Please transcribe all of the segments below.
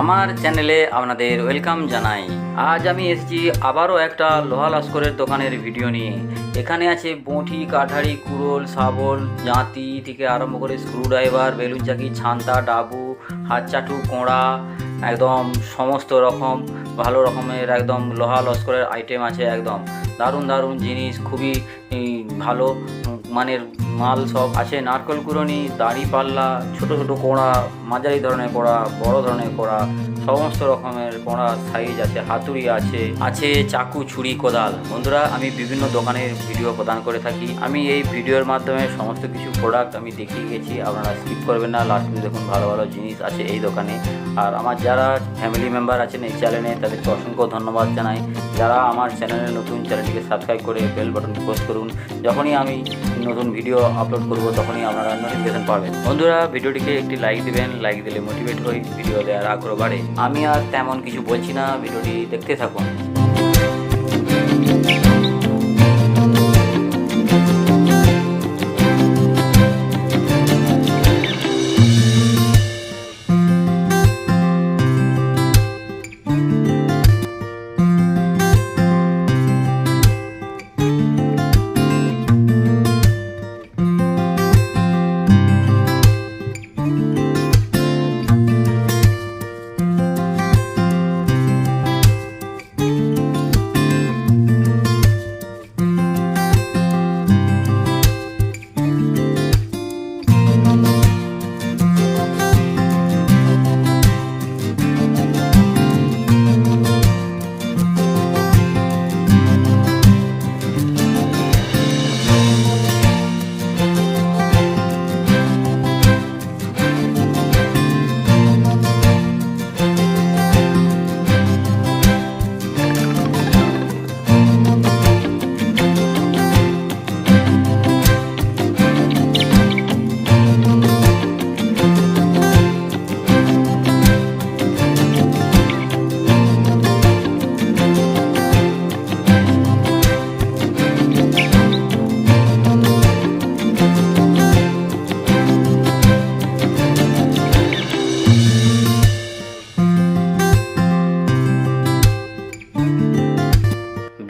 আমার চ্যানেলে আপনাদের ওয়েলকাম জানাই। আজ আমি এসেছি আবারও একটা লোহা লস্করের দোকানের ভিডিও নিয়ে। এখানে আছে বঁটি কাঠারি, কুড়োল, শাবল, জাঁতি থেকে আরম্ভ করে স্ক্রুড্রাইভার, বেলুন চাকি, ছান্তা, ডাবু হাত চাটু কোঁড়া, একদম সমস্ত রকম, ভালো রকমের একদম লোহা লস্করের আইটেম আছে একদম। দারুণ দারুণ জিনিস, খুবই ভালো মানের মাল সব আছে নারকেল কুড়নি, দাড়ি পাল্লা, ছোট ছোট কোড়া, মাঝারি ধরনের কোড়া, বড় ধরনের কোড়া, সমস্ত রকমের কোড়া সাইজ আছে, হাতুড়ি আছে আছে চাকু, ছুরি, কোদাল। বন্ধুরা, আমি বিভিন্ন দোকানের ভিডিও প্রদান করে থাকি। আমি এই ভিডিওর মাধ্যমে সমস্ত কিছু প্রোডাক্ট আমি দেখিয়ে গেছি, আপনারা স্কিপ করবেন না। লাস্ট দেখুন ভালো ভালো জিনিস আছে এই দোকানে। আর আমার যারা ফ্যামিলি মেম্বার আছেন এই চ্যানেলে তাদেরকে অসংখ্য ধন্যবাদ জানাই। যারা আমার চ্যানেলে নতুন চ্যানেলটিকে সাবস্ক্রাইব করে বেল বাটন প্রেস করুন। যখনই আমি নতুন ভিডিও আপলোড করব, তখনই আপনারা নোটিফিকেশন পাবেন। বন্ধুরা, ভিডিওটিকে একটি লাইক দিবেন। লাইক দিলে মোটিভেট হই ভিডিও দেওয়ার আগ্রহ বাড়ে। আমি আর তেমন কিছু বলছি না, ভিডিওটি দেখতে থাকুন।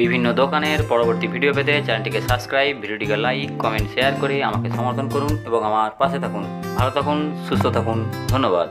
বিভিন্ন দোকানের পরবর্তী ভিডিও পেতে চ্যানেলটিকে সাবস্ক্রাইব ভিডিওটিকে লাইক কমেন্ট শেয়ার করে আমাকে সমর্থন করুন এবং আমার পাশে থাকুন। ভালো থাকুন, সুস্থ থাকুন, ধন্যবাদ।